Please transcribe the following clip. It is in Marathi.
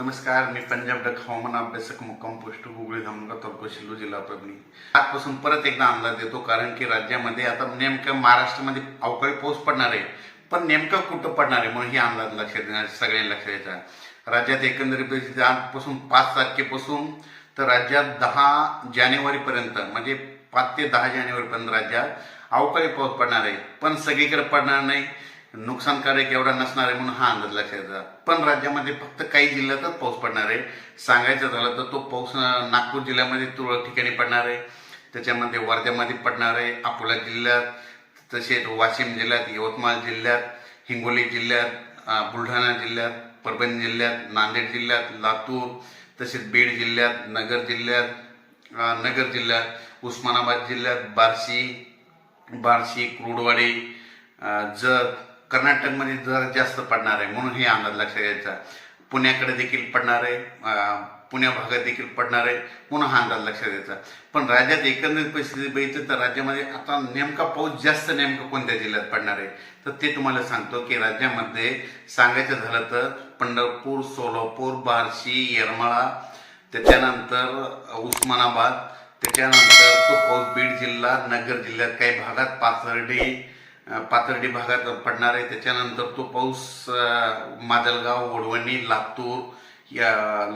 नमस्कार मी पंजाब डक हवामान अभ्यासक मुक्काम पोस्ट हुगळी धामणगाव तालुका शिल्लू जिल्हा परभणी. आजपासून परत एकदा अंदाज देतो कारण की राज्यामध्ये आता नेमकं महाराष्ट्रामध्ये अवकाळी पाऊस पडणार आहे पण नेमकं कुठं पडणार आहे म्हणून ही अंदाज लक्षात देणार सगळ्यांनी लक्षात द्यायचा राज्यात एकंदरीत परिस्थिती आजपासून पाच तारखेपासून तर राज्यात दहा जानेवारीपर्यंत म्हणजे पाच ते दहा जानेवारीपर्यंत राज्यात अवकाळी पाऊस पडणार आहे. पण सगळीकडे पडणार नाही नुकसानकारक एवढा नसणार आहे म्हणून हा अंदाज लक्षात येतात पण राज्यामध्ये फक्त काही जिल्ह्यातच पाऊस पडणार आहे. सांगायचं झालं तर तो पाऊस नागपूर जिल्ह्यामध्ये तुरळक ठिकाणी पडणार आहे. त्याच्यामध्ये वर्ध्यामध्ये पडणार आहे. अकोला जिल्ह्यात तसेच वाशिम जिल्ह्यात यवतमाळ जिल्ह्यात हिंगोली जिल्ह्यात बुलढाणा जिल्ह्यात परभणी जिल्ह्यात नांदेड जिल्ह्यात लातूर तसेच बीड जिल्ह्यात नगर जिल्ह्यात नगर जिल्ह्यात उस्मानाबाद जिल्ह्यात बार्शी बार्शी क्रुडवाडी जत कर्नाटकमध्ये जर जास्त पडणार आहे म्हणून हे अंदाज लक्षात घ्यायचा. पुण्याकडे देखील पडणार आहे पुण्या भागात देखील पडणार आहे म्हणून हा अंदाज लक्षात द्यायचा पण राज्यात एकंदरीत परिस्थिती बघितली तर राज्यामध्ये आता नेमका पाऊस जास्त नेमका कोणत्या जिल्ह्यात पडणार आहे? तर ते तुम्हाला सांगतो की राज्यामध्ये सांगायचं झालं तर पंढरपूर सोलापूर बार्शी येरमाळा त्याच्यानंतर उस्मानाबाद त्याच्यानंतर तो पाऊस बीड जिल्हा नगर जिल्ह्यात काही भागात पाथर्डी पाथर्डी भागात पडणार आहे. त्याच्यानंतर तो पाऊस माजलगाव वडवणी लातूर या